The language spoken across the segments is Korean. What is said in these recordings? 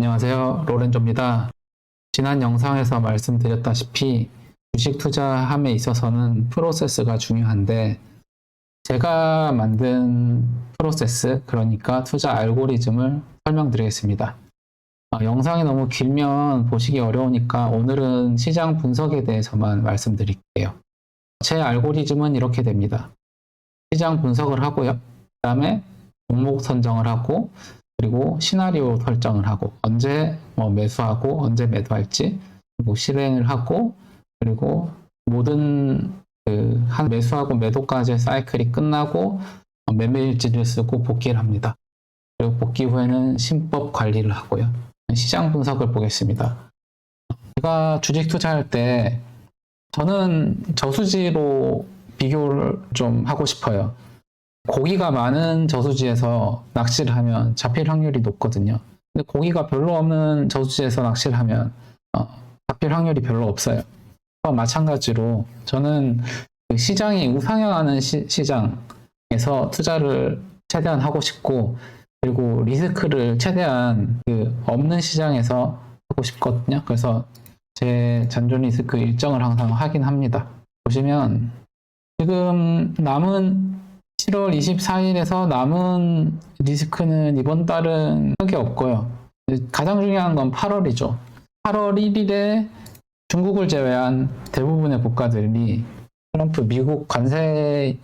안녕하세요. 로렌조입니다. 지난 영상에서 말씀드렸다시피 주식 투자함에 있어서는 프로세스가 중요한데 제가 만든 프로세스, 그러니까 투자 알고리즘을 설명드리겠습니다. 어, 영상이 너무 길면 보시기 어려우니까 오늘은 시장 분석에 대해서만 말씀드릴게요. 제 알고리즘은 이렇게 됩니다. 시장 분석을 하고요. 그 다음에 종목 선정을 하고 그리고 시나리오 설정을 하고 언제 뭐 매수하고 언제 매도할지 그리고 실행을 하고 그리고 모든 그 한 매수하고 매도까지의 사이클이 끝나고 어, 매매일지를 쓰고 복귀를 합니다. 그리고 복귀 후에는 신법 관리를 하고요. 시장 분석을 보겠습니다. 제가 주식 투자할 때 저는 저수지로 비교를 좀 하고 싶어요. 고기가 많은 저수지에서 낚시를 하면 잡힐 확률이 높거든요. 근데 고기가 별로 없는 저수지에서 낚시를 하면 어, 잡힐 확률이 별로 없어요. 또 마찬가지로 저는 그 시장이 우상향하는 시, 시장에서 투자를 최대한 하고 싶고 그리고 리스크를 최대한 그 없는 시장에서 하고 싶거든요. 그래서 제 잔존 리스크 일정을 항상 확인합니다. 보시면 지금 남은 7월 24일에서 남은 리스크는 이번 달은 크게 없고요. 가장 중요한 건 8월이죠. 8월 1일에 중국을 제외한 대부분의 국가들이 트럼프 미국 관세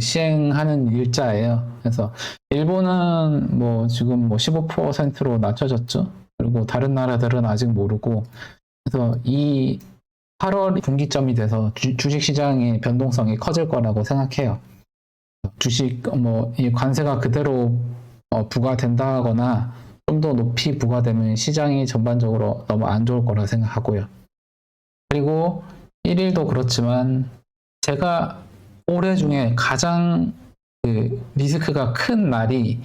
시행하는 일자예요. 그래서 일본은 뭐 지금 뭐 15%로 낮춰졌죠. 그리고 다른 나라들은 아직 모르고 그래서 이 8월 분기점이 돼서 주, 주식 시장의 변동성이 커질 거라고 생각해요. 주식 뭐 이 관세가 그대로 어, 부과된다거나 좀 더 높이 부과되면 시장이 전반적으로 너무 안 좋을 거라 생각하고요. 그리고 1일도 그렇지만 제가 올해 중에 가장 그 리스크가 큰 날이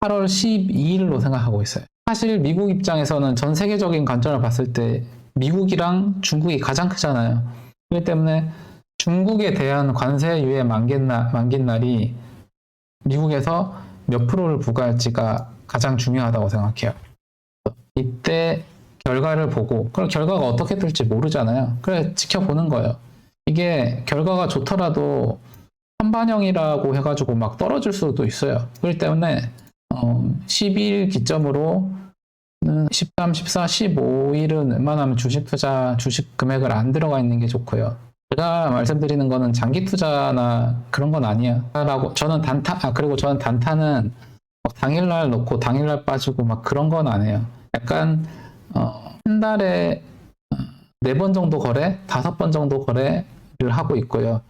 8월 12일로 생각하고 있어요. 사실 미국 입장에서는 전 세계적인 관점을 봤을 때 미국이랑 중국이 가장 크잖아요. 그렇기 때문에 중국에 대한 관세 유예 만긴, 날, 만긴 날이 미국에서 몇 프로를 부과할지가 가장 중요하다고 생각해요. 이때 결과를 보고, 그럼 결과가 어떻게 될지 모르잖아요. 그래, 지켜보는 거예요. 이게 결과가 좋더라도 한반영이라고 해가지고 막 떨어질 수도 있어요. 그렇기 때문에, 어, 12일 기점으로 13, 14, 15일은 웬만하면 주식 투자, 주식 금액을 안 들어가 있는 게 좋고요. 제가 말씀드리는 거는 장기 투자나 그런 건 아니에요. 라고 저는 단타, 아, 그리고 저는 단타는 막 당일날 넣고 당일날 빠지고 막 그런 건 안 해요. 약간, 어, 한 달에 네 번 정도 거래, 다섯 번 정도 거래를 하고 있고요.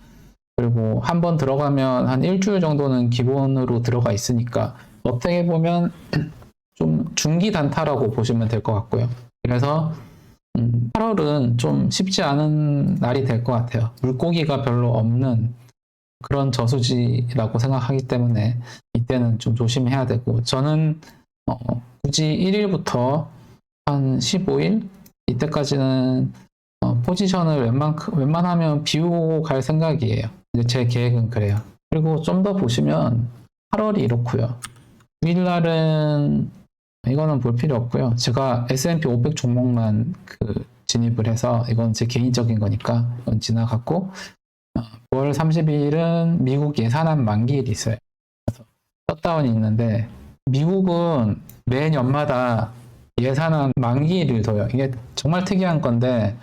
그리고 한 번 들어가면 한 일주일 정도는 기본으로 들어가 있으니까 어떻게 보면 좀 중기 단타라고 보시면 될 것 같고요. 그래서 음, 8월은 좀 쉽지 않은 날이 될 것 같아요. 물고기가 별로 없는 그런 저수지라고 생각하기 때문에 이때는 좀 조심해야 되고 저는 어, 굳이 1일부터 한 15일 이때까지는 어, 포지션을 웬만, 웬만하면 비우고 갈 생각이에요. 제 계획은 그래요. 그리고 좀 더 보시면 8월이 이렇고요. 9일날은 이거는 볼 필요 없고요. 제가 S&P 500 종목만 그 진입을 해서 이건 제 개인적인 거니까 이건 지나갔고 어, 9월 30일은 미국 예산안 만기일이 있어요. 그래서 셧다운이 있는데 미국은 매년마다 예산안 만기일을 둬요. 이게 정말 특이한 건데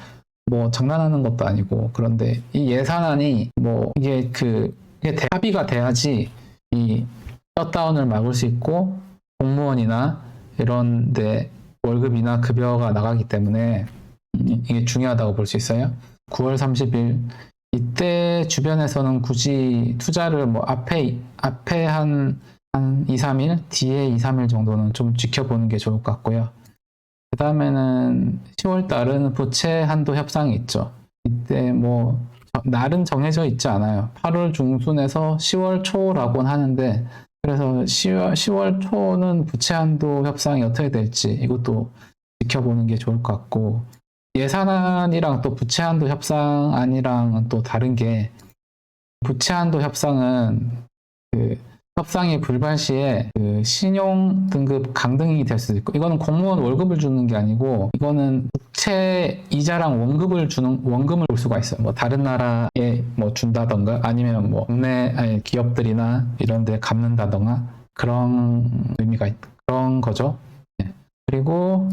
뭐 장난하는 것도 아니고 그런데 이 예산안이 뭐 이게 그 이게 대- 합의가 돼야지 이 셧다운을 막을 수 있고 공무원이나 이런데 월급이나 급여가 나가기 때문에 이게 중요하다고 볼 수 있어요. 9월 30일 이때 주변에서는 굳이 투자를 뭐 앞에 앞에 한, 한 2, 3일, 뒤에 2, 3일 정도는 좀 지켜보는 게 좋을 것 같고요. 그 다음에는 10월 달은 부채 한도 협상이 있죠. 이때 뭐 날은 정해져 있지 않아요. 8월 중순에서 10월 초라고는 하는데 그래서 10월, 10월 초는 부채 한도 협상이 어떻게 될지 이것도 지켜보는 게 좋을 것 같고 예산안이랑 또 부채 한도 협상안이랑은 또 다른 게 부채 한도 협상은 그 협상이 불발 시에 그 신용 등급 강등이 될 수도 있고 이거는 공무원 월급을 주는 게 아니고 이거는 국채 이자랑 원금을 주는 원금을 볼 수가 있어요. 뭐 다른 나라에 뭐 준다던가 아니면 뭐 국내 아니, 기업들이나 이런 데 갚는다던가 그런 의미가 있, 그런 거죠. 네. 그리고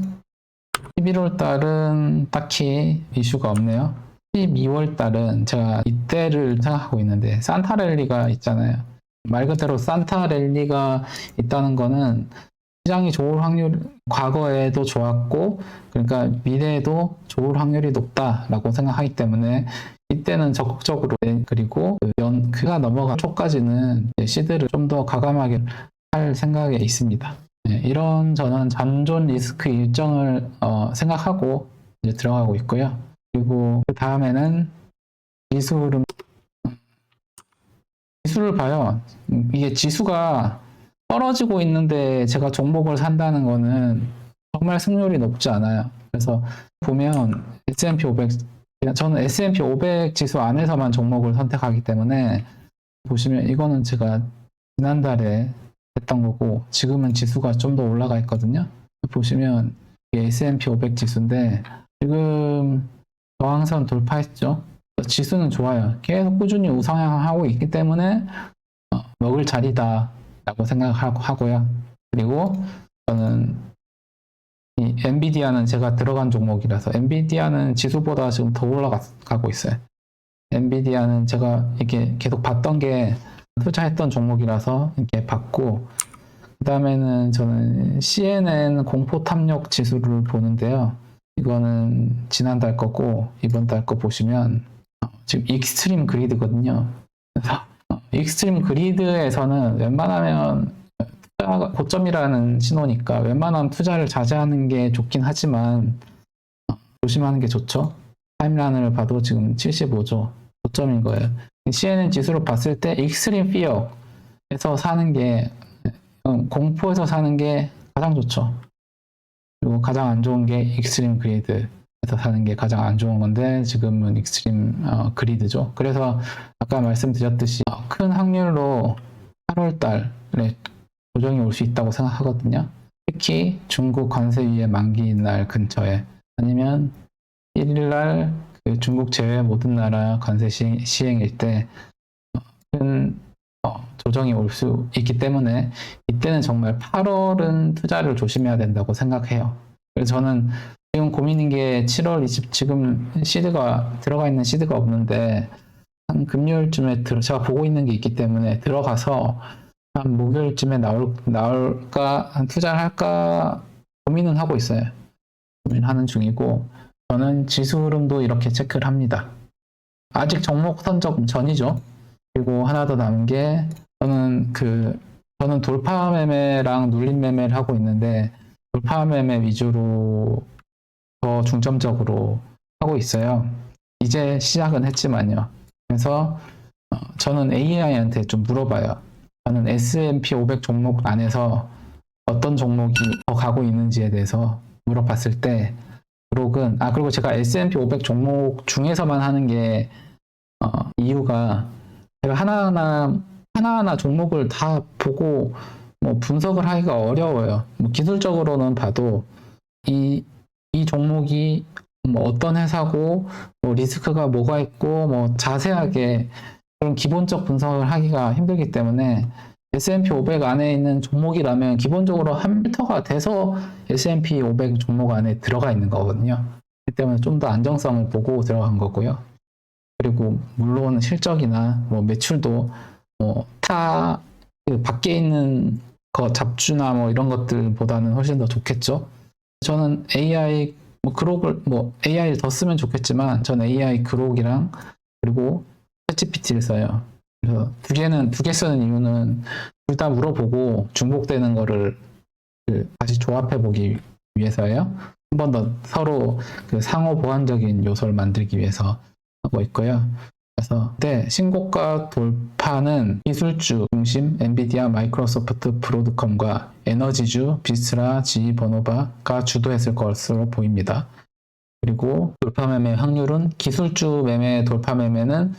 11월 달은 딱히 이슈가 없네요. 12월 달은 제가 이때를 생각하고 있는데 산타랠리가 있잖아요. 말 그대로 산타 랠리가 있다는 거는 시장이 좋을 확률 과거에도 좋았고 그러니까 미래에도 좋을 확률이 높다라고 생각하기 때문에 이때는 적극적으로 그리고 그연 그가 넘어간 초까지는 시드를 좀더 가감하게 할 생각에 있습니다. 네, 이런 저는 잔존 리스크 일정을 어, 생각하고 들어가고 있고요. 그리고 그 다음에는 흐름 지수를 봐요. 음, 이게 지수가 떨어지고 있는데 제가 종목을 산다는 거는 정말 승률이 높지 않아요. 그래서 보면 S&P 500 저는 S&P 500 지수 안에서만 종목을 선택하기 때문에 보시면 이거는 제가 지난달에 했던 거고 지금은 지수가 좀 더 올라가 있거든요. 보시면 S&P 500 지수인데 지금 저항선 돌파했죠. 지수는 좋아요. 계속 꾸준히 우상향하고 있기 때문에 어, 먹을 자리다라고 생각하고요. 그리고 저는 이 엔비디아는 제가 들어간 종목이라서 엔비디아는 지수보다 지금 더 올라가고 있어요. 엔비디아는 제가 이렇게 계속 봤던 게 투자했던 종목이라서 이렇게 봤고 그 다음에는 저는 CNN 공포 탐욕 지수를 보는데요. 이거는 지난달 거고 이번 달 거 보시면 어, 지금 익스트림 그리드거든요. 그래서 어, 익스트림 그리드에서는 웬만하면 투자가 고점이라는 신호니까 웬만하면 투자를 자제하는 게 좋긴 하지만 어, 조심하는 게 좋죠. 타임라인을 봐도 지금 75죠. 고점인 거예요. CNN 지수로 봤을 때 익스트림 피어에서 사는 게 음, 공포에서 사는 게 가장 좋죠. 그리고 가장 안 좋은 게 익스트림 그리드 에서 사는 게 가장 안 좋은 건데 지금은 익스트림 어, 그리드죠. 그래서 아까 말씀드렸듯이 어, 큰 확률로 8월 달에 조정이 올 수 있다고 생각하거든요. 특히 중국 관세위의 만기 날 근처에 아니면 1일 날 그 중국 제외 모든 나라 관세 시, 시행 일 때 큰 어, 조정이 올 수 있기 때문에 이때는 정말 8월은 투자를 조심해야 된다고 생각해요. 그래서 저는 지금 고민인 게 7월 20 지금 시드가 들어가 있는 시드가 없는데 한 금요일쯤에 들어 제가 보고 있는 게 있기 때문에 들어가서 한 목요일쯤에 나올 나올까 한 투자를 할까 고민은 하고 있어요. 고민하는 중이고 저는 지수 흐름도 이렇게 체크를 합니다. 아직 종목 선적 전이죠. 그리고 하나 더 남은 게 저는 그 저는 돌파 매매랑 눌림 매매를 하고 있는데 돌파 매매 위주로 더 중점적으로 하고 있어요. 이제 시작은 했지만요. 그래서 어, 저는 AI한테 좀 물어봐요. 저는 S&P 500 종목 안에서 어떤 종목이 더 가고 있는지에 대해서 물어봤을 때 브록은 아 그리고 제가 S&P 500 종목 중에서만 하는 게 어, 이유가 제가 하나하나 하나하나 종목을 다 보고 뭐 분석을 하기가 어려워요. 뭐 기술적으로는 봐도 이, 이 종목이 뭐 어떤 회사고 뭐 리스크가 뭐가 있고 뭐 자세하게 그런 기본적 분석을 하기가 힘들기 때문에 S&P 500 안에 있는 종목이라면 기본적으로 한 필터가 돼서 S&P 500 종목 안에 들어가 있는 거거든요. 그렇기 때문에 좀 더 안정성을 보고 들어간 거고요. 그리고 물론 실적이나 뭐 매출도 뭐타 그 밖에 있는 거 잡주나 뭐 이런 것들보다는 훨씬 더 좋겠죠. 저는 AI 뭐 그록을 뭐 AI를 더 쓰면 좋겠지만 저는 AI 그록이랑 그리고 챗GPT를 써요. 그래서 두 개는 두 개 쓰는 이유는 둘 다 물어보고 중복되는 거를 그 다시 조합해 보기 위해서예요. 한 번 더 서로 그 상호 보완적인 요소를 만들기 위해서 하고 있고요. 그래서 네, 신고가 돌파는 기술주 중심 엔비디아, 마이크로소프트, 브로드컴과 에너지주 비스라, GE, 버노바가 주도했을 것으로 보입니다. 그리고 돌파 매매 확률은 기술주 매매 돌파 매매는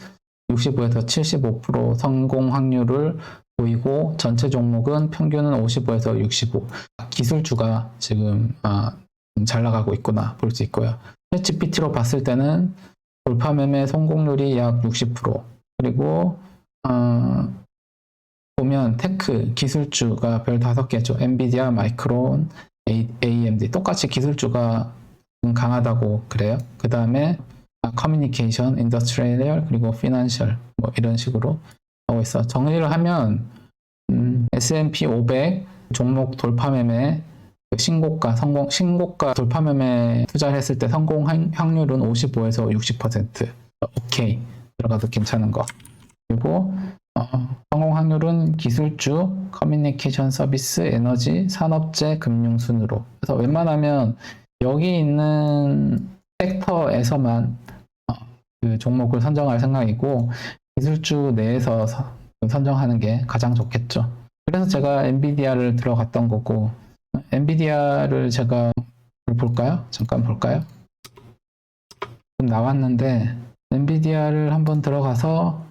65에서 75% 성공 확률을 보이고 전체 종목은 평균은 55에서 65. 기술주가 지금 아, 좀잘 나가고 있구나 볼 수 있고요. 챗GPT로 봤을 때는 돌파 매매 성공률이 약 60% 그리고 어, 보면 테크 기술주가 별 다섯 개죠. 엔비디아, 마이크론, A- AMD 똑같이 기술주가 좀 강하다고 그래요. 그 다음에 커뮤니케이션, 인더스트리얼 그리고 피난셜 뭐 이런 식으로 하고 있어. 정리를 하면 음, S&P 500 종목 돌파 매매 그 신고가 성공 신고가 돌파 매매 투자를 했을 때 성공 확- 확률은 55에서 60% 오케이 들어가도 괜찮은 거 그리고 어, 성공 확률은 기술주, 커뮤니케이션 서비스, 에너지, 산업재, 금융 순으로. 그래서 웬만하면 여기 있는 섹터에서만 어, 그 종목을 선정할 생각이고 기술주 내에서 서- 선정하는 게 가장 좋겠죠. 그래서 제가 엔비디아를 들어갔던 거고 엔비디아를 제가 볼까요? 잠깐 볼까요? 나왔는데 엔비디아를 한번 들어가서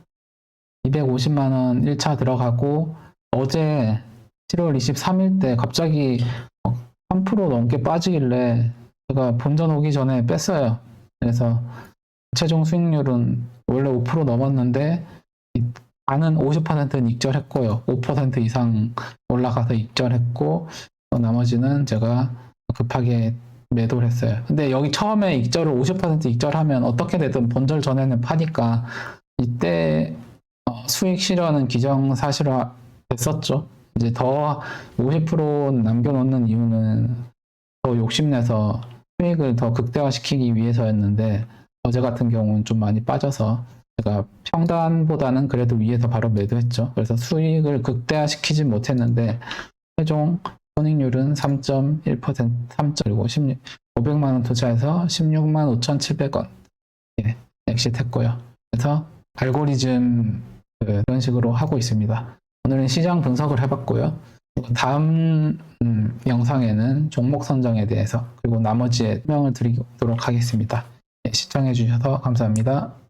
250만 원 1차 들어가고 어제 7월 23일 때 갑자기 3% 넘게 빠지길래 제가 본전 오기 전에 뺐어요. 그래서 최종 수익률은 원래 5% 넘었는데 이 반은 50%는 익절했고요. 5% 이상 올라가서 익절했고 또 나머지는 제가 급하게 매도를 했어요. 근데 여기 처음에 익절을 50% 익절하면 어떻게 되든 본절 전에는 파니까 이때 어, 수익 실현은 기정사실화 됐었죠. 이제 더 50% 남겨놓는 이유는 더 욕심내서 수익을 더 극대화시키기 위해서였는데 어제 같은 경우는 좀 많이 빠져서 제가 평단보다는 그래도 위에서 바로 매도했죠. 그래서 수익을 극대화시키지 못했는데 최종 손익률은 3.1% 3. 그리고 16, 500만 원 투자해서 16만 5,700원 예, 엑시트 했고요. 그래서 알고리즘 그, 그런 식으로 하고 있습니다. 오늘은 시장 분석을 해봤고요. 다음 음, 영상에는 종목 선정에 대해서 그리고 나머지의 설명을 드리도록 하겠습니다. 예, 시청해 주셔서 감사합니다.